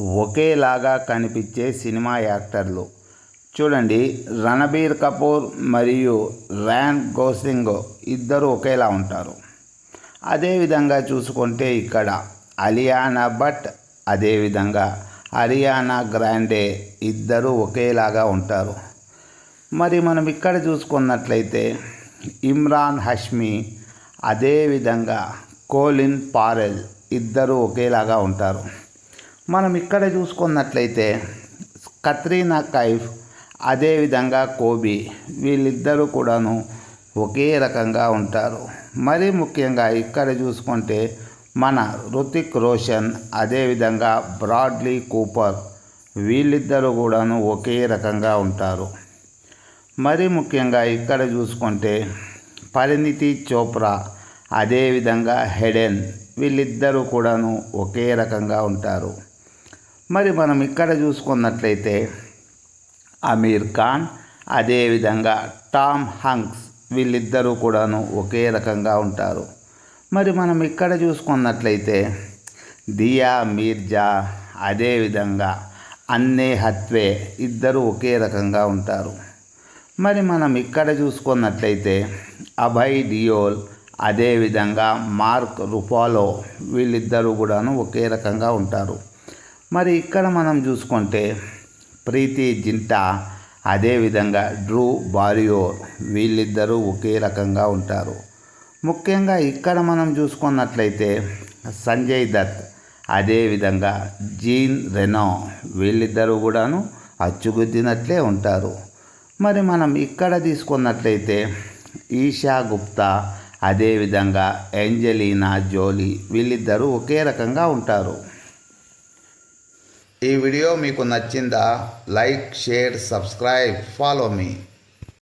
ఒకేలాగా కనిపించే సినిమా యాక్టర్లు. చూడండి రణబీర్ కపూర్ మరియు ర్యాన్ గోసింగ్ ఇద్దరు ఒకేలా ఉంటారు. అదేవిధంగా చూసుకుంటే ఇక్కడ అలియానా భట్ అదేవిధంగా హరియానా గ్రాండే ఇద్దరు ఒకేలాగా ఉంటారు. మరి మనం ఇక్కడ చూసుకున్నట్లయితే ఇమ్రాన్ హష్మి అదేవిధంగా కోలిన్ పారెల్ ఇద్దరు ఒకేలాగా ఉంటారు. మనం ఇక్కడ చూసుకున్నట్లయితే కత్రీనా కైఫ్ అదేవిధంగా కోబీ వీళ్ళిద్దరూ కూడాను ఒకే రకంగా ఉంటారు. మరీ ముఖ్యంగా ఇక్కడ చూసుకుంటే మన రుతిక్ రోషన్ అదేవిధంగా బ్రాడ్లీ కూపర్ వీళ్ళిద్దరూ కూడాను ఒకే రకంగా ఉంటారు. మరీ ముఖ్యంగా ఇక్కడ చూసుకుంటే పరిణితి చోప్రా అదేవిధంగా హెడెన్ వీళ్ళిద్దరూ కూడాను ఒకే రకంగా ఉంటారు. మరి మనం ఇక్కడ చూసుకున్నట్లయితే అమీర్ ఖాన్ అదేవిధంగా టామ్ హంక్స్ వీళ్ళిద్దరూ కూడాను ఒకే రకంగా ఉంటారు. మరి మనం ఇక్కడ చూసుకున్నట్లయితే దియా మీర్జా అదేవిధంగా అన్నే హత్వే ఇద్దరు ఒకే రకంగా ఉంటారు. మరి మనం ఇక్కడ చూసుకున్నట్లయితే అభయ్ డియోల్ అదేవిధంగా మార్క్ రుపాలో వీళ్ళిద్దరూ కూడాను ఒకే రకంగా ఉంటారు. మరి ఇక్కడ మనం చూసుకుంటే ప్రీతి జింటా అదేవిధంగా డ్రూ బారియో వీళ్ళిద్దరూ ఒకే రకంగా ఉంటారు. ముఖ్యంగా ఇక్కడ మనం చూసుకున్నట్లయితే సంజయ్ దత్ అదేవిధంగా జీన్ రెనో వీళ్ళిద్దరూ కూడాను అచ్చుగుద్దినట్లే ఉంటారు. మరి మనం ఇక్కడ తీసుకున్నట్లయితే ఈషా గుప్తా అదేవిధంగా ఏంజలీనా జోలీ వీళ్ళిద్దరూ ఒకే రకంగా ఉంటారు. ఈ వీడియో మీకు నచ్చిందా like share subscribe follow me.